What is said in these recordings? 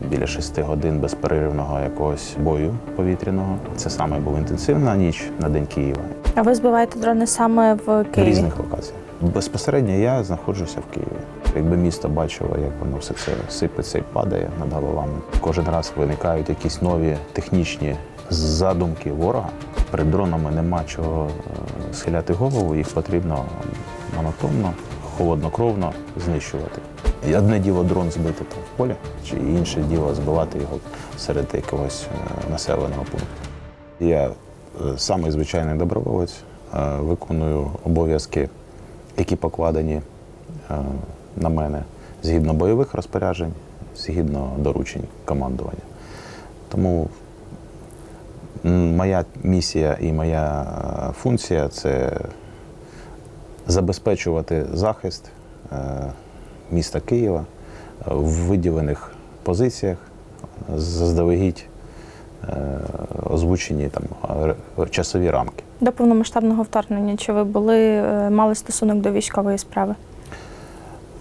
Біля шести годин безперервного якогось бою повітряного. Це саме була інтенсивна ніч на день Києва А ви збиваєте дрони саме в Києві? в різних локаціях. Безпосередньо я знаходжуся в Києві. Якби місто бачило, як воно все це сипеться і падає над головами. Кожен раз виникають якісь нові технічні задумки ворога. Перед дронами нема чого е, схиляти голову, їх потрібно монотонно, холоднокровно знищувати. Одне діло дрон збити там в полі, чи інше діло збивати його серед якогось е, населеного пункту. Я е, самий звичайний доброволець, е, виконую обов'язки, які покладені на мене згідно бойових розпоряджень, згідно доручень командування. Тому моя місія і моя функція це забезпечувати захист міста Києва е, в виділених позиціях, заздалегідь е, озвучені там часові рамки. До повномасштабного вторгнення чи ви були е, мали стосунок до військової справи?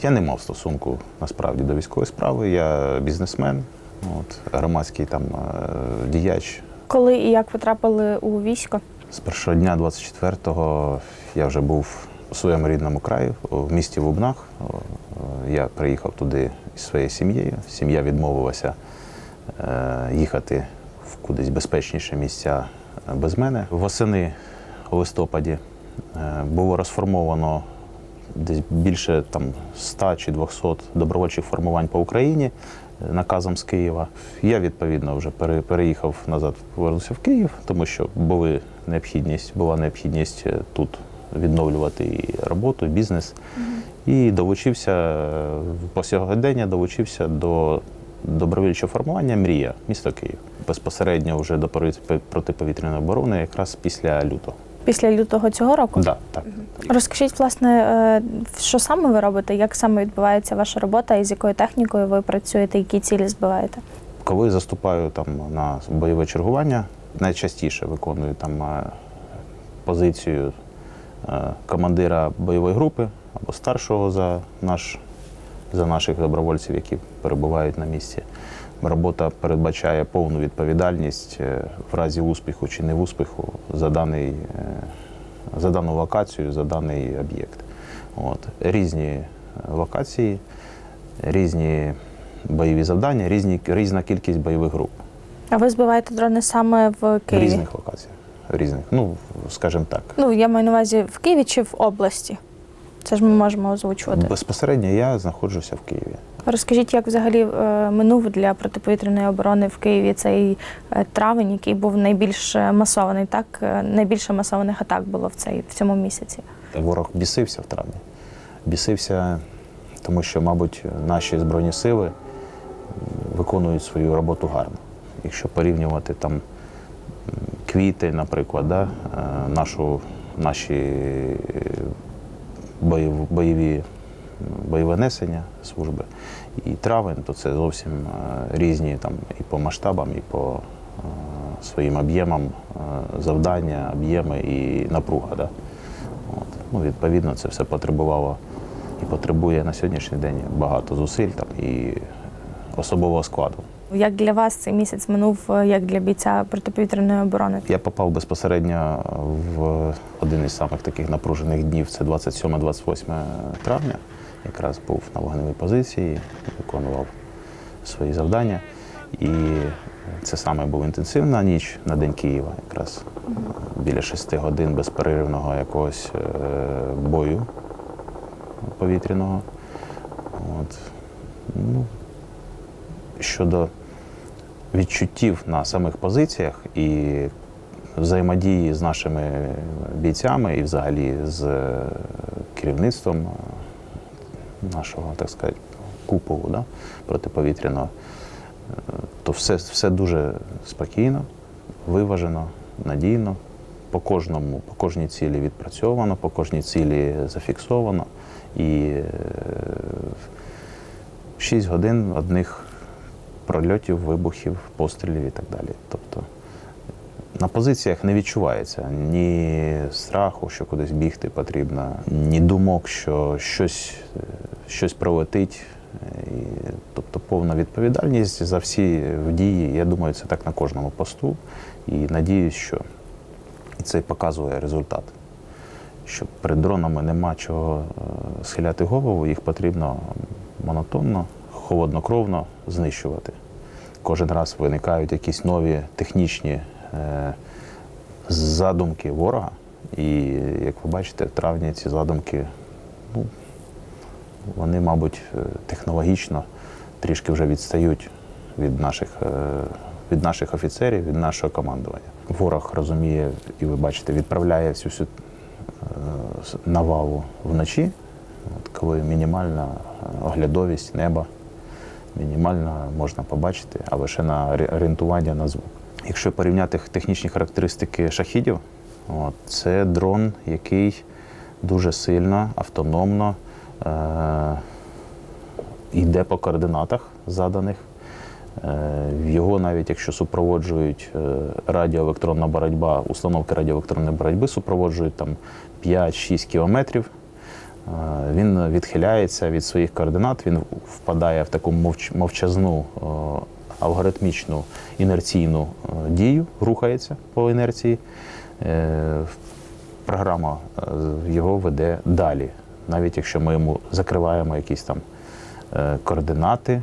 Я не мав стосунку насправді до військової справи. Я бізнесмен, от, громадський там діяч. Коли і як потрапили у військо? З першого дня 24-го я вже був у своєму рідному краї, в місті Лубнах. Я приїхав туди із своєю сім'єю. Сім'я відмовилася е, їхати в кудись безпечніші місця е, без мене. Восени у листопаді е, було розформовано десь більше там 100 чи 200 добровольчих формувань по Україні наказом з Києва. Я відповідно вже пере- переїхав назад, повернувся в Київ, тому що були необхідність, була необхідність тут відновлювати і роботу, і бізнес. І долучився е, по сьогодення долучився до добровольчого формування Мрія, місто Київ. Безпосередньо вже до протиповітряної оборони, якраз після лютого. Після лютого цього року? Да, так. Розкажіть, власне, е, що саме ви робите, як саме відбувається ваша робота і з якою технікою ви працюєте, які цілі збиваєте? Коли заступаю там на бойове чергування, найчастіше виконую там е, позицію командира бойової групи або старшого за наш за наших добровольців, які перебувають на місці. Робота передбачає повну відповідальність е, в разі успіху чи не успіху за даний, е, за дану локацію, за даний об'єкт. От. Різні е, локації, різні бойові завдання, різні, різна кількість бойових груп А ви збиваєте дрони саме в Києві? в різних локаціях. Різних, ну скажімо так. Ну, я маю на увазі в Києві чи в області? Це ж ми можемо озвучувати. Безпосередньо я знаходжуся в Києві. Розкажіть, як взагалі е, минув для протиповітряної оборони в Києві цей е, травень, який був найбільш е, масований, так? Найбільше масованих атак було в цей в цьому місяці. Ворог бісився в травні. Бісився, тому що, мабуть, наші збройні сили виконують свою роботу гарно. Якщо порівнювати там квіти, наприклад, да, нашу, наші бойові, бойове несення служби і травень, то це зовсім е, різні там і по масштабам, і по е, своїм об'ємам е, завдання, об'єми і напруга. Да? От. Ну, відповідно, це все потребувало і потребує на сьогоднішній день багато зусиль там, і особового складу. Як для вас цей місяць минув, е, як для бійця протиповітряної оборони? Я попав безпосередньо в один із самих таких напружених днів це 27-28 травня. Якраз був на вогневій позиції, виконував свої завдання. І це саме була інтенсивна ніч на День Києва, якраз біля шести годин безперервного якогось е, бою повітряного. От. Ну, щодо відчуттів на самих позиціях і взаємодії з нашими бійцями і взагалі з е, керівництвом е, нашого, так сказати, куполу да, протиповітряного, е, то все, все дуже спокійно, виважено, надійно. По кожному, по кожній цілі відпрацьовано, по кожній цілі зафіксовано. І е, 6 годин одних прольотів, вибухів, пострілів і так далі. Тобто на позиціях не відчувається ні страху, що кудись бігти потрібно, ні думок, що щось, щось пролетить, І, тобто повна відповідальність за всі дії, я думаю, це так на кожному посту. І надіюсь, що це показує результат. Що перед дронами нема чого е, схиляти голову, їх потрібно монотонно, холоднокровно знищувати. Кожен раз виникають якісь нові технічні е, задумки ворога. І як ви бачите, в травні ці задумки, ну, вони, мабуть, е, технологічно трішки вже відстають від наших, е, від наших офіцерів, від нашого командування. Ворог розуміє, і ви бачите, відправляє всю всю навалу вночі, коли мінімальна оглядовість неба, мінімальна можна побачити, а лише на орієнтування на звук. Якщо порівняти технічні характеристики шахідів, от, це дрон, який дуже сильно, автономно е- йде по координатах заданих. Е, Його навіть якщо супроводжують е, радіоелектронна боротьба, установки радіоелектронної боротьби супроводжують там 5-6 кілометрів. Е, Він відхиляється від своїх координат, він впадає в таку мовч- мовчазну е, алгоритмічну інерційну е, дію, рухається по інерції. Програма його веде далі, навіть якщо ми йому закриваємо якісь там координати,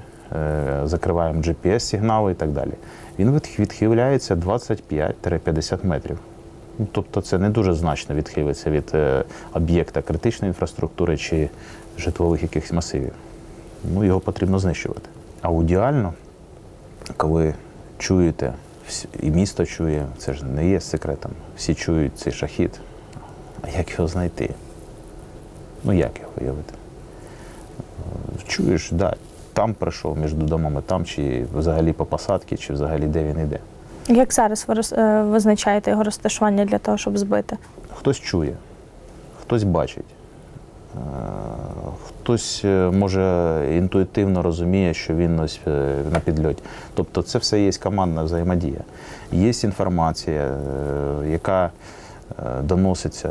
закриваємо GPS-сигнали і так далі. Він відхиляється 25-50 метрів. Ну, Тобто це не дуже значно відхилиться від е, об'єкта критичної інфраструктури чи житлових якихось масивів. Ну, його потрібно знищувати. Аудіально, коли чуєте, і місто чує, це ж не є секретом. Всі чують цей шахід. А як його знайти? Ну як його виявити? Чуєш, да, там пройшов між домами, там, чи взагалі по посадці, чи взагалі де він іде. Як зараз ви е, визначаєте його розташування для того, щоб збити? Хтось чує, хтось бачить, е, хтось е, може інтуїтивно розуміє, що він ось на підльоті. Тобто це все є командна взаємодія. Є інформація, яка доноситься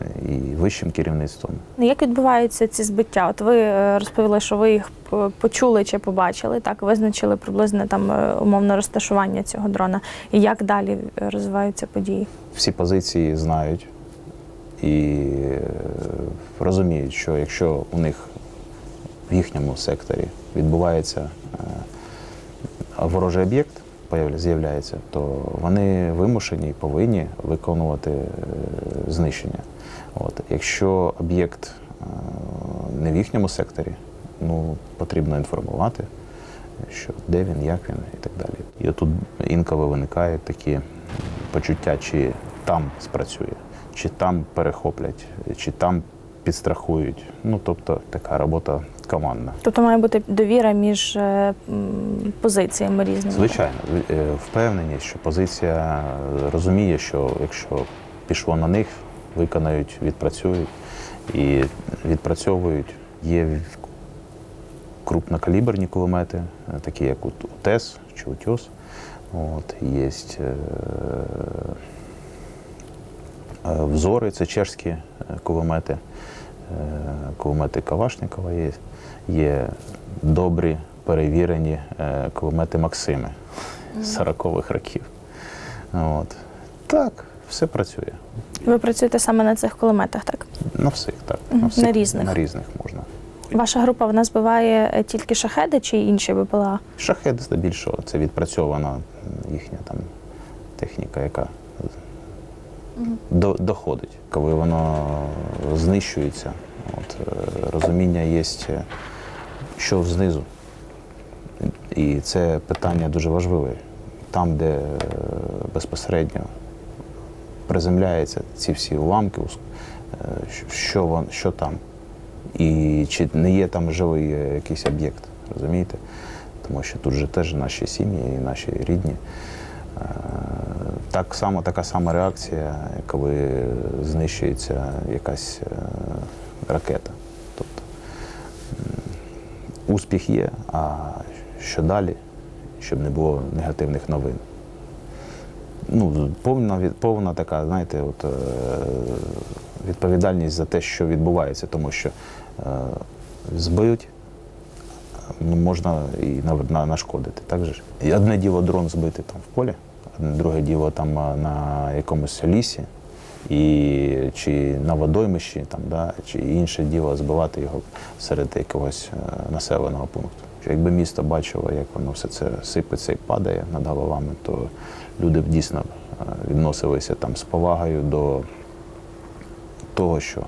е, і вищим керівництвом. Ну, Як відбуваються ці збиття? От ви е, розповіли, що ви їх почули чи побачили, так визначили приблизне там е, умовне розташування цього дрона. І як далі е, розвиваються події? всі позиції знають і е, розуміють, що якщо у них в їхньому секторі відбувається е, ворожий об'єкт, з'являється, то вони вимушені повинні виконувати е, знищення. От. Якщо об'єкт е, не в їхньому секторі, ну, потрібно інформувати, що де він, як він і так далі. І отут інколи виникають такі почуття, чи там спрацює, чи там перехоплять, чи там підстрахують. Ну, тобто така робота командна. Тобто має бути довіра між е, позиціями різними. Звичайно, е, впевненість, що позиція розуміє, що якщо пішло на них, виконають, відпрацюють і відпрацьовують. Є крупнокаліберні кулемети, е, такі як УТЕС чи УТьОС. От, є е, е, взори, це чешські е, кулемети, е, кулемети Калашникова є. Є добрі, перевірені е, кулемети Максими з 40-х років. От. Так, все працює. Ви працюєте саме на цих кулеметах, так? На всіх, так. Мгм. всіх, На різних. На різних можна. Ваша група вона збиває е, тільки шахеди чи інші БПЛА? Шахет здебільшого це відпрацьована їхня там техніка, яка до, доходить. Коли воно знищується, от, е, розуміння є, що знизу. І це питання дуже важливе. Там, де е, безпосередньо приземляються ці всі уламки, е, що, що там. І чи не є там живий е, якийсь об'єкт, розумієте? Тому що тут же теж наші сім'ї і наші рідні. Так само, така сама реакція, коли знищується якась ракета. Успіх є, а що далі, щоб не було негативних новин. Ну, повна, повна така, знаєте, от, е, відповідальність за те, що відбувається, тому що е, збиють, ну, можна і на, на, нашкодити. Так же? І одне діло дрон збити там в полі, друге діло там на якомусь лісі, і, чи на водоймищі, там, да, чи інше діло збивати його серед якогось е, населеного пункту. Якби місто бачило, як воно все це сипеться і падає над головами, то люди б дійсно е, відносилися там з повагою до того, що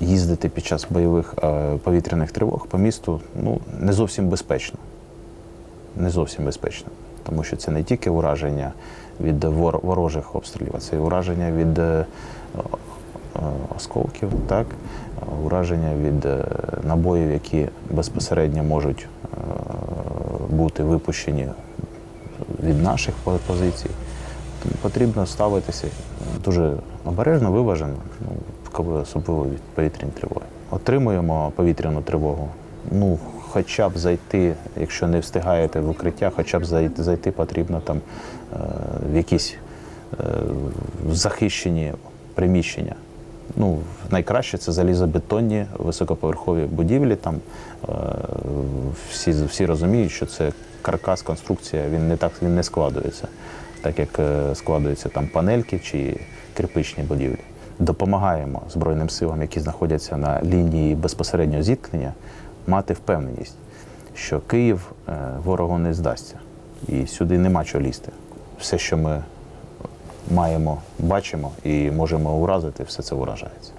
їздити під час бойових е, повітряних тривог по місту ну, не зовсім безпечно. Не зовсім безпечно. Тому що це не тільки ураження від вор- ворожих обстрілів, це ураження від е, е, осколків, так? ураження від е, набоїв, які безпосередньо можуть бути випущені від наших позицій. Потрібно ставитися дуже обережно, виважено, ну, коли особливо від повітряні тривоги. Отримуємо повітряну тривогу. Ну, хоча б зайти, якщо не встигаєте в укриття, хоча б зайти, потрібно там е, в якісь е, захищені приміщення. Ну, найкраще це залізобетонні високоповерхові будівлі. Там е, всі, всі розуміють, що це каркас, конструкція, він не так він не складується, так як складуються там панельки чи кирпичні будівлі. Допомагаємо Збройним силам, які знаходяться на лінії безпосереднього зіткнення, мати впевненість, що Київ е, ворогу не здасться. І сюди нема чого лізти. Все, що ми маємо, бачимо і можемо уразити, все це уражається.